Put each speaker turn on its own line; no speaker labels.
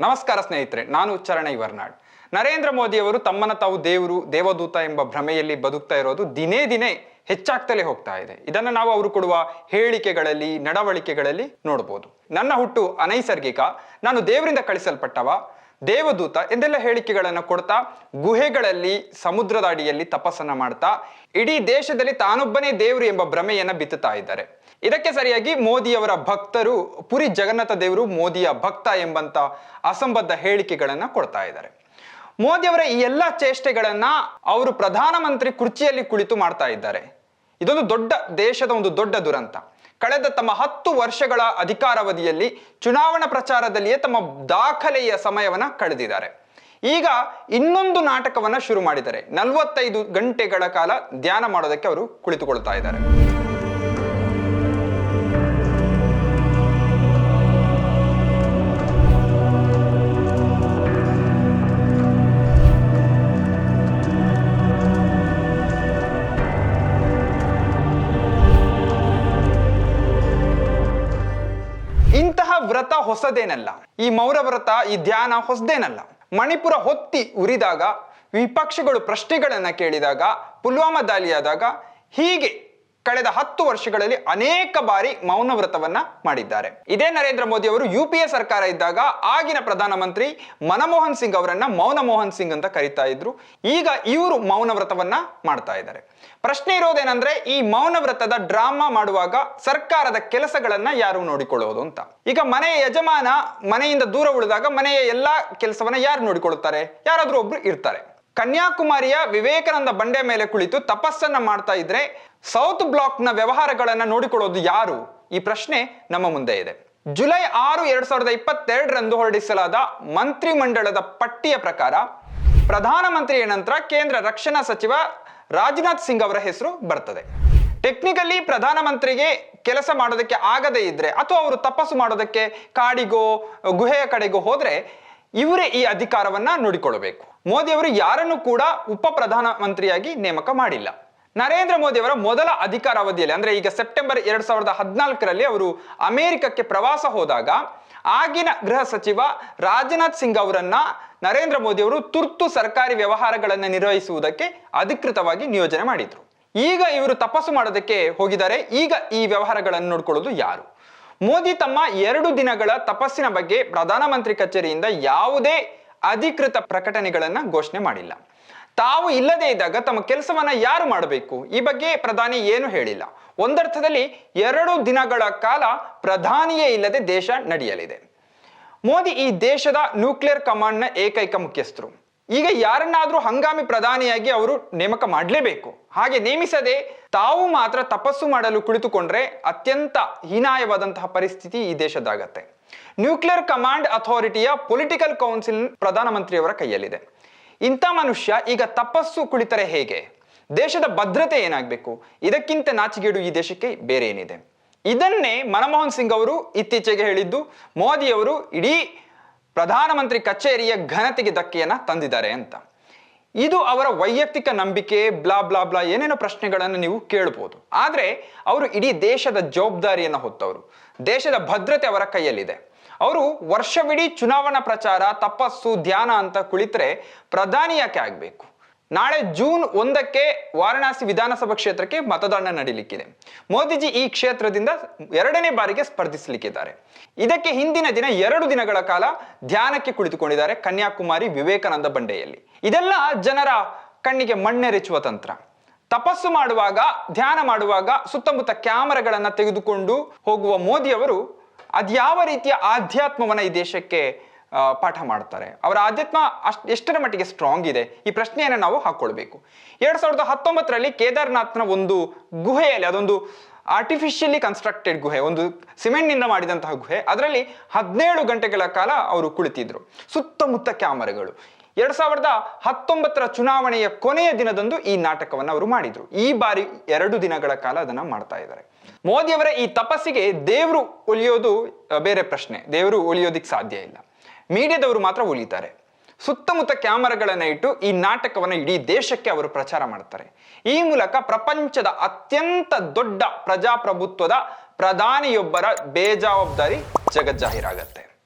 ನಮಸ್ಕಾರ ಸ್ನೇಹಿತರೆ, ನಾನು ಚರಣೈ ವರ್ನಾಡ್. ನರೇಂದ್ರ ಮೋದಿಯವರು ತಮ್ಮನ್ನ ತಾವು ದೇವರು, ದೇವದೂತ ಎಂಬ ಭ್ರಮೆಯಲ್ಲಿ ಬದುಕ್ತಾ ಇರೋದು ದಿನೇ ದಿನೇ ಹೆಚ್ಚಾಗ್ತಲೇ ಹೋಗ್ತಾ ಇದೆ. ಇದನ್ನು ನಾವು ಅವರು ಕೊಡುವ ಹೇಳಿಕೆಗಳಲ್ಲಿ, ನಡವಳಿಕೆಗಳಲ್ಲಿ ನೋಡಬಹುದು ನನ್ನ ಹುಟ್ಟು ಅನೈಸರ್ಗಿಕ, ನಾನು ದೇವರಿಂದ ಕಳಿಸಲ್ಪಟ್ಟವ, ದೇವದೂತ ಎಂದೆಲ್ಲ ಹೇಳಿಕೆಗಳನ್ನು ಕೊಡ್ತಾ ಗುಹೆಗಳಲ್ಲಿ, ಸಮುದ್ರದ ಅಡಿಯಲ್ಲಿ ತಪಸ್ಸನ್ನು ಮಾಡ್ತಾ, ಇಡೀ ದೇಶದಲ್ಲಿ ತಾನೊಬ್ಬನೇ ದೇವರು ಎಂಬ ಭ್ರಮೆಯನ್ನು ಬಿತ್ತುತ್ತಾ ಇದ್ದಾರೆ. ಇದಕ್ಕೆ ಸರಿಯಾಗಿ ಮೋದಿಯವರ ಭಕ್ತರು, ಪುರಿ ಜಗನ್ನಾಥ ದೇವರು ಮೋದಿಯ ಭಕ್ತ ಎಂಬಂತ ಅಸಂಬದ್ಧ ಹೇಳಿಕೆಗಳನ್ನ ಕೊಡ್ತಾ ಇದ್ದಾರೆ. ಮೋದಿಯವರ ಈ ಎಲ್ಲ ಚೇಷ್ಟೆಗಳನ್ನ ಅವರು ಪ್ರಧಾನಮಂತ್ರಿ ಕುರ್ಚಿಯಲ್ಲಿ ಕುಳಿತು ಮಾಡ್ತಾ ಇದ್ದಾರೆ. ಇದೊಂದು ದೊಡ್ಡ ದೇಶದ ಒಂದು ದೊಡ್ಡ ದುರಂತ. ಕಳೆದ ತಮ್ಮ ಹತ್ತು ವರ್ಷಗಳ ಅಧಿಕಾರಾವಧಿಯಲ್ಲಿ ಚುನಾವಣಾ ಪ್ರಚಾರದಲ್ಲಿಯೇ ತಮ್ಮ ದಾಖಲೆಯ ಸಮಯವನ್ನ ಕಳೆದಿದ್ದಾರೆ. ಈಗ ಇನ್ನೊಂದು ನಾಟಕವನ್ನ ಶುರು ಮಾಡಿದ್ದಾರೆ. ನಲವತ್ತೈದು ಗಂಟೆಗಳ ಕಾಲ ಧ್ಯಾನ ಮಾಡೋದಕ್ಕೆ ಅವರು ಕುಳಿತುಕೊಳ್ತಾ ಇದ್ದಾರೆ. ಹೊಸದೇನಲ್ಲ. ಈ ಮೌರವ್ರತ, ಈ ಧ್ಯಾನ ಹೊಸದೇನಲ್ಲ. ಮಣಿಪುರ ಹೊತ್ತಿ ಉರಿದಾಗ, ವಿಪಕ್ಷಗಳು ಪ್ರಶ್ನೆಗಳನ್ನ ಕೇಳಿದಾಗ, ಪುಲ್ವಾಮಾ ದಾಳಿಯಾದಾಗ ಹೀಗೆ ಕಳೆದ ಹತ್ತು ವರ್ಷಗಳಲ್ಲಿ ಅನೇಕ ಬಾರಿ ಮೌನ ವ್ರತವನ್ನ ಮಾಡಿದ್ದಾರೆ. ಇದೇ ನರೇಂದ್ರ ಮೋದಿ ಅವರು ಯು ಪಿ ಎ ಸರ್ಕಾರ ಇದ್ದಾಗ ಆಗಿನ ಪ್ರಧಾನಮಂತ್ರಿ ಮನಮೋಹನ್ ಸಿಂಗ್ ಅವರನ್ನ ಮೌನ ಮೋಹನ್ ಸಿಂಗ್ ಅಂತ ಕರಿತಾ ಇದ್ರು. ಈಗ ಇವರು ಮೌನ ವ್ರತವನ್ನ ಮಾಡ್ತಾ ಇದ್ದಾರೆ. ಪ್ರಶ್ನೆ ಇರೋದೇನಂದ್ರೆ ಈ ಮೌನ ವ್ರತದ ಡ್ರಾಮಾ ಮಾಡುವಾಗ ಸರ್ಕಾರದ ಕೆಲಸಗಳನ್ನ ಯಾರು ನೋಡಿಕೊಳ್ಳೋದು ಅಂತ. ಈಗ ಮನೆಯ ಯಜಮಾನ ಮನೆಯಿಂದ ದೂರ ಉಳಿದಾಗ ಮನೆಯ ಎಲ್ಲಾ ಕೆಲಸವನ್ನ ಯಾರು ನೋಡಿಕೊಳ್ಳುತ್ತಾರೆ? ಯಾರಾದ್ರೂ ಒಬ್ರು ಇರ್ತಾರೆ. ಕನ್ಯಾಕುಮಾರಿಯ ವಿವೇಕಾನಂದ ಬಂಡೆ ಮೇಲೆ ಕುಳಿತು ತಪಸ್ಸನ್ನ ಮಾಡ್ತಾ ಇದ್ರೆ ಸೌತ್ ಬ್ಲಾಕ್ನ ವ್ಯವಹಾರಗಳನ್ನ ನೋಡಿಕೊಳ್ಳೋದು ಯಾರು? ಈ ಪ್ರಶ್ನೆ ನಮ್ಮ ಮುಂದೆ ಇದೆ. ಜುಲೈ ಆರು ಎರಡ್ ಸಾವಿರದ ಇಪ್ಪತ್ತೆರಡರಂದು ಹೊರಡಿಸಲಾದ ಮಂತ್ರಿಮಂಡಲದ ಪಟ್ಟಿಯ ಪ್ರಕಾರ ಪ್ರಧಾನಮಂತ್ರಿಯ ನಂತರ ಕೇಂದ್ರ ರಕ್ಷಣಾ ಸಚಿವ ರಾಜನಾಥ್ ಸಿಂಗ್ ಅವರ ಹೆಸರು ಬರ್ತದೆ. ಟೆಕ್ನಿಕಲಿ ಪ್ರಧಾನಮಂತ್ರಿಗೆ ಕೆಲಸ ಮಾಡೋದಕ್ಕೆ ಆಗದೇ ಇದ್ರೆ ಅಥವಾ ಅವರು ತಪಸ್ಸು ಮಾಡೋದಕ್ಕೆ ಕಾಡಿಗೋ, ಗುಹೆಯ ಕಡೆಗೋ ಹೋದ್ರೆ ಇವರೇ ಈ ಅಧಿಕಾರವನ್ನ ನೋಡಿಕೊಳ್ಳಬೇಕು. ಮೋದಿ ಅವರು ಯಾರನ್ನು ಕೂಡ ಉಪ ಪ್ರಧಾನಮಂತ್ರಿಯಾಗಿ ನೇಮಕ ಮಾಡಿಲ್ಲ. ನರೇಂದ್ರ ಮೋದಿ ಅವರ ಮೊದಲ ಅಧಿಕಾರಾವಧಿಯಲ್ಲಿ, ಅಂದ್ರೆ ಈಗ ಸೆಪ್ಟೆಂಬರ್ ಎರಡ್ ಸಾವಿರದ ಹದಿನಾಲ್ಕರಲ್ಲಿ ಅವರು ಅಮೆರಿಕಕ್ಕೆ ಪ್ರವಾಸ ಹೋದಾಗ ಆಗಿನ ಗೃಹ ಸಚಿವ ರಾಜನಾಥ್ ಸಿಂಗ್ ಅವರನ್ನ ನರೇಂದ್ರ ಮೋದಿ ಅವರು ತುರ್ತು ಸರ್ಕಾರಿ ವ್ಯವಹಾರಗಳನ್ನು ನಿರ್ವಹಿಸುವುದಕ್ಕೆ ಅಧಿಕೃತವಾಗಿ ನಿಯೋಜನೆ ಮಾಡಿದ್ರು. ಈಗ ಇವರು ತಪಸ್ಸು ಮಾಡೋದಕ್ಕೆ ಹೋಗಿದ್ದಾರೆ. ಈಗ ಈ ವ್ಯವಹಾರಗಳನ್ನು ನೋಡ್ಕೊಳ್ಳೋದು ಯಾರು? ಮೋದಿ ತಮ್ಮ ಎರಡು ದಿನಗಳ ತಪಸ್ಸಿನ ಬಗ್ಗೆ ಪ್ರಧಾನಮಂತ್ರಿ ಕಚೇರಿಯಿಂದ ಯಾವುದೇ ಅಧಿಕೃತ ಪ್ರಕಟಣೆಗಳನ್ನ ಘೋಷಣೆ ಮಾಡಿಲ್ಲ. ತಾವು ಇಲ್ಲದೆ ಇದ್ದಾಗ ತಮ್ಮ ಕೆಲಸವನ್ನ ಯಾರು ಮಾಡಬೇಕು? ಈ ಬಗ್ಗೆ ಪ್ರಧಾನಿ ಏನು ಹೇಳಿಲ್ಲ. ಒಂದರ್ಥದಲ್ಲಿ ಎರಡು ದಿನಗಳ ಕಾಲ ಪ್ರಧಾನಿಯೇ ಇಲ್ಲದೆ ದೇಶ ನಡೆಯಲಿದೆ. ಮೋದಿ ಈ ದೇಶದ ನ್ಯೂಕ್ಲಿಯರ್ ಕಮಾಂಡ್ನ ಏಕೈಕ ಮುಖ್ಯಸ್ಥರು. ಈಗ ಯಾರನ್ನಾದ್ರೂ ಹಂಗಾಮಿ ಪ್ರಧಾನಿಯಾಗಿ ಅವರು ನೇಮಕ ಮಾಡಲೇಬೇಕು. ಹಾಗೆ ನೇಮಿಸದೆ ತಾವು ಮಾತ್ರ ತಪಸ್ಸು ಮಾಡಲು ಕುಳಿತುಕೊಂಡ್ರೆ ಅತ್ಯಂತ ಹೀನಾಯವಾದಂತಹ ಪರಿಸ್ಥಿತಿ ಈ ದೇಶದಾಗತ್ತೆ. ನ್ಯೂಕ್ಲಿಯರ್ ಕಮಾಂಡ್ ಅಥಾರಿಟಿಯ ಪೊಲಿಟಿಕಲ್ ಕೌನ್ಸಿಲ್ ಪ್ರಧಾನಮಂತ್ರಿಯವರ ಕೈಯಲ್ಲಿದೆ. ಇಂಥ ಮನುಷ್ಯ ಈಗ ತಪಸ್ಸು ಕುಳಿತರೆ ಹೇಗೆ? ದೇಶದ ಭದ್ರತೆ ಏನಾಗಬೇಕು? ಇದಕ್ಕಿಂತ ನಾಚಿಗೇಡು ಈ ದೇಶಕ್ಕೆ ಬೇರೆ ಏನಿದೆ? ಇದನ್ನೇ ಮನಮೋಹನ್ ಸಿಂಗ್ ಅವರು ಇತ್ತೀಚೆಗೆ ಹೇಳಿದ್ದು ಮೋದಿಯವರು ಇಡೀ ಪ್ರಧಾನಮಂತ್ರಿ ಕಚೇರಿಯ ಘನತೆಗೆ ಧಕ್ಕೆಯನ್ನು ತಂದಿದ್ದಾರೆ ಅಂತ. ಇದು ಅವರ ವೈಯಕ್ತಿಕ ನಂಬಿಕೆ, ಬ್ಲಾ ಬ್ಲಾ ಬ್ಲಾ ಏನೇನೋ ಪ್ರಶ್ನೆಗಳನ್ನು ನೀವು ಕೇಳಬಹುದು ಆದರೆ, ಅವರು ಇಡೀ ದೇಶದ ಜವಾಬ್ದಾರಿಯನ್ನು ಹೊತ್ತವರು. ದೇಶದ ಭದ್ರತೆ ಅವರ ಕೈಯಲ್ಲಿದೆ. ಅವರು ವರ್ಷವಿಡೀ ಚುನಾವಣಾ ಪ್ರಚಾರ, ತಪಸ್ಸು, ಧ್ಯಾನ ಅಂತ ಕುಳಿತರೆ ಪ್ರಧಾನಿ ಯಾಕೆ ಆಗಬೇಕು? ನಾಳೆ ಜೂನ್ ಒಂದಕ್ಕೆ ವಾರಣಾಸಿ ವಿಧಾನಸಭಾ ಕ್ಷೇತ್ರಕ್ಕೆ ಮತದಾನ ನಡೀಲಿಕ್ಕಿದೆ. ಮೋದಿಜಿ ಈ ಕ್ಷೇತ್ರದಿಂದ ಎರಡನೇ ಬಾರಿಗೆ ಸ್ಪರ್ಧಿಸಲಿಕ್ಕಿದ್ದಾರೆ. ಇದಕ್ಕೆ ಹಿಂದಿನ ದಿನ ಎರಡು ದಿನಗಳ ಕಾಲ ಧ್ಯಾನಕ್ಕೆ ಕುಳಿತುಕೊಂಡಿದ್ದಾರೆ ಕನ್ಯಾಕುಮಾರಿ ವಿವೇಕಾನಂದ ಬಂಡೆಯಲ್ಲಿ. ಇದೆಲ್ಲ ಜನರ ಕಣ್ಣಿಗೆ ಮಣ್ಣೆರೆಚುವ ತಂತ್ರ. ತಪಸ್ಸು ಮಾಡುವಾಗ, ಧ್ಯಾನ ಮಾಡುವಾಗ ಸುತ್ತಮುತ್ತ ಕ್ಯಾಮರಾಗಳನ್ನ ತೆಗೆದುಕೊಂಡು ಹೋಗುವ ಮೋದಿಯವರು ಅದ್ಯಾವ ರೀತಿಯ ಆಧ್ಯಾತ್ಮವನ್ನು ಈ ದೇಶಕ್ಕೆ ಪಾಠ ಮಾಡ್ತಾರೆ? ಅವರ ಆಧ್ಯಾತ್ಮ ಅಷ್ಟ್ ಎಷ್ಟರ ಮಟ್ಟಿಗೆ ಸ್ಟ್ರಾಂಗ್ ಇದೆ? ಈ ಪ್ರಶ್ನೆಯನ್ನು ನಾವು ಹಾಕ್ಕೊಳ್ಬೇಕು ಎರಡು ಸಾವಿರದ ಹತ್ತೊಂಬತ್ತರಲ್ಲಿ ಕೇದಾರ್ನಾಥ್ನ ಒಂದು ಗುಹೆಯಲ್ಲಿ, ಅದೊಂದು ಆರ್ಟಿಫಿಷಿಯಲಿ ಕನ್ಸ್ಟ್ರಕ್ಟೆಡ್ ಗುಹೆ, ಒಂದು ಸಿಮೆಂಟ್ನಿಂದ ಮಾಡಿದಂತಹ ಗುಹೆ, ಅದರಲ್ಲಿ ಹದಿನೇಳು ಗಂಟೆಗಳ ಕಾಲ ಅವರು ಕುಳಿತಿದ್ರು. ಸುತ್ತಮುತ್ತ ಕ್ಯಾಮರಾಗಳು. ಎರಡ್ ಸಾವಿರದ ಹತ್ತೊಂಬತ್ತರ ಚುನಾವಣೆಯ ಕೊನೆಯ ದಿನದಂದು ಈ ನಾಟಕವನ್ನು ಅವರು ಮಾಡಿದ್ರು. ಈ ಬಾರಿ ಎರಡು ದಿನಗಳ ಕಾಲ ಅದನ್ನ ಮಾಡ್ತಾ ಇದ್ದಾರೆ. ಮೋದಿಯವರ ಈ ತಪಸ್ಸಿಗೆ ದೇವರು ಉಳಿಯೋದು ಬೇರೆ ಪ್ರಶ್ನೆ. ದೇವರು ಉಳಿಯೋದಿಕ್ ಸಾಧ್ಯ ಇಲ್ಲ. ಮೀಡಿಯಾದವರು ಮಾತ್ರ ಉಳಿತಾರೆ. ಸುತ್ತಮುತ್ತ ಕ್ಯಾಮರಾಗಳನ್ನ ಇಟ್ಟು ಈ ನಾಟಕವನ್ನು ಇಡೀ ದೇಶಕ್ಕೆ ಅವರು ಪ್ರಚಾರ ಮಾಡ್ತಾರೆ. ಈ ಮೂಲಕ ಪ್ರಪಂಚದ ಅತ್ಯಂತ ದೊಡ್ಡ ಪ್ರಜಾಪ್ರಭುತ್ವದ ಪ್ರಧಾನಿಯೊಬ್ಬರ ಬೇಜವಾಬ್ದಾರಿ ಜಗಜ್ಜಾಹೀರಾಗತ್ತೆ.